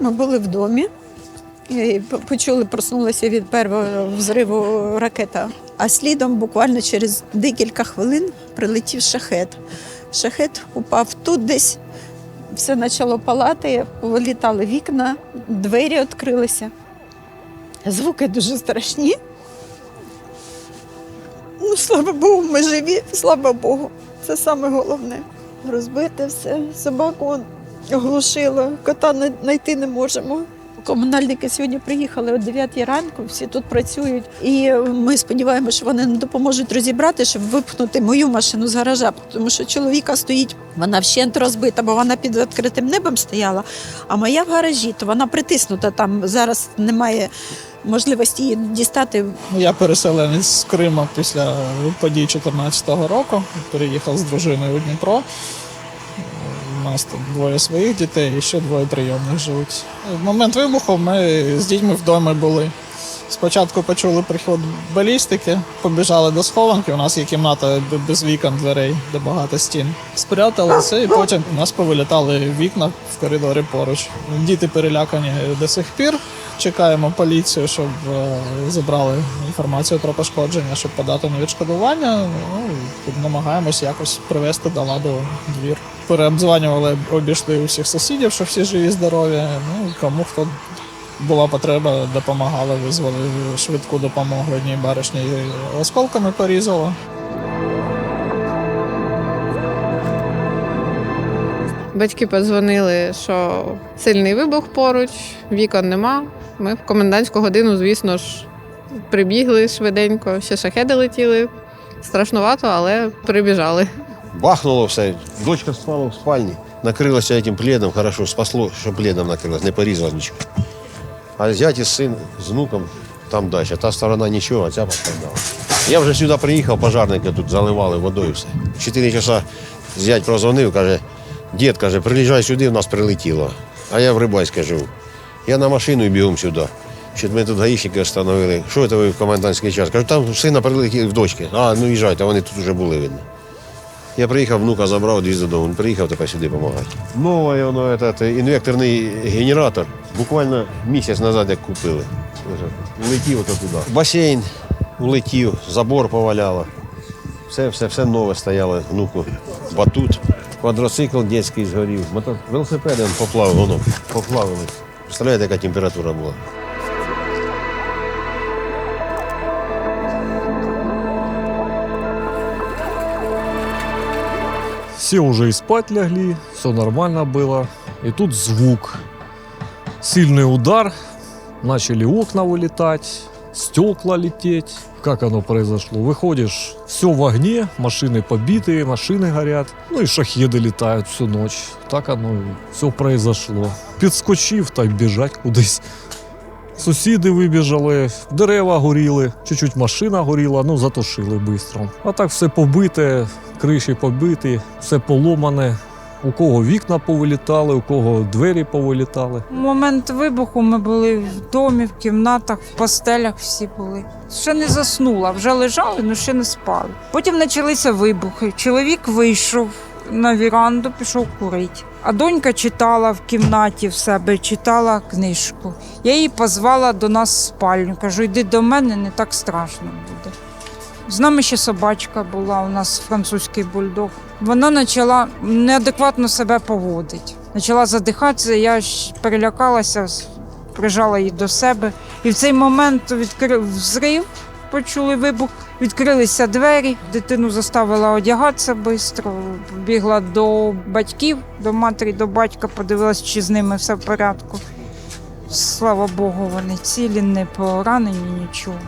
Ми були в домі. І почули, проснулися від першого взриву ракета. А слідом буквально через декілька хвилин прилетів шахет. Шахет упав тут десь, все почало палати, вилітали вікна, двері відкрилися. Звуки дуже страшні. Ну, слава Богу, ми живі, слава Богу. Це саме головне. Розбите все, собаку оглушило, кота знайти не можемо. Комунальники сьогодні приїхали о 9 ранку, всі тут працюють. І ми сподіваємося, що вони допоможуть розібрати, щоб випхнути мою машину з гаража, тому що чоловіка стоїть, вона вщент розбита, бо вона під відкритим небом стояла. А моя в гаражі, то вона притиснута там. Зараз немає можливості її дістати. Я переселенець з Криму після подій 2014 року. Переїхав з дружиною у Дніпро. Нас тут двоє своїх дітей і ще двоє прийомних живуть. В момент вибуху ми з дітьми вдома були. Спочатку почули приход балістики, побіжали до схованки. У нас є кімната без вікон, дверей, де багато стін. Спряталися, і потім у нас повилітали вікна в коридорі поруч. Діти перелякані до сих пір. Чекаємо поліцію, щоб е, забрали інформацію про пошкодження, щоб подати на відшкодування. Ну, намагаємось якось привести до ладу двір. Переобдзванювали, обійшли усіх сусідів, що всі живі, здорові. Ну, кому хто була потреба, допомагали, визвали швидку допомогу одній баришні осколками порізало. Батьки подзвонили, що сильний вибух поруч, вікон нема. Ми в комендантську годину, звісно ж, прибігли швиденько, ще шахеди летіли. Страшнувато, але прибіжали. Бахнуло все. Дочка спала в спальні, накрилася этим пледом, хорошо, спасло, що пледом накрилась, не порізала нічого. А зять і син з внуком там дача. Та сторона нічого, а ця пострадала. Я вже сюди приїхав, пожарники тут заливали водою все. Чотири часа зять прозвонив, каже, дід каже, приїжджай сюди, в нас прилетіло. А я в Рибайське живу. Я на машину і бігом сюди. Що ми тут гаїшники встановили. Що це ви в комендантський час? Кажу, там сина прилетіли в дочки. А, ну їжджайте, вони тут вже були видно. Я приїхав, внука забрав, двіз додому. Приїхав тепер сюди допомагати. Новий воно, этот, інвекторний генератор. Буквально місяць назад як купили. Улетів ото туди. Басейн улетів, забор поваляло. Все, все, все нове стояло, внуку. Батут, квадроцикл дитячий згорів. Велосипеди поплавив, воно поплавились. Представляєте, яка температура була? Все уже и спать легли, все нормально было. И тут звук. Сильный удар, начали окна вылетать, стекла лететь. Как оно произошло? Выходишь, все в огне, машины побитые, машины горят. Ну и шахеды летают всю ночь. Так оно все произошло. Підскочив та й біжать кудись. Сусіди вибіжали, дерева горіли, чуть-чуть машина горіла, ну затушили швидко. А так все побите, криші побиті, все поломане. У кого вікна повилітали, у кого двері повилітали. У момент вибуху ми були в домі, в кімнатах, в постелях всі були. Ще не заснула, вже лежали, але ще не спали. Потім почалися вибухи. Чоловік вийшов на віранду, пішов курити. А донька читала в кімнаті в себе, читала книжку. Я її позвала до нас в спальню. Кажу, йди до мене, не так страшно буде. З нами ще собачка була, у нас французький бульдог. Вона почала неадекватно себе поводити. Почала задихатися, я перелякалася, прижала її до себе. І в цей момент відкрив взрив, почули вибух, відкрилися двері, дитину заставила одягатися швидко, бігла до батьків, до матері, до батька, подивилася, чи з ними все в порядку. Слава Богу, вони цілі, не поранені, нічого.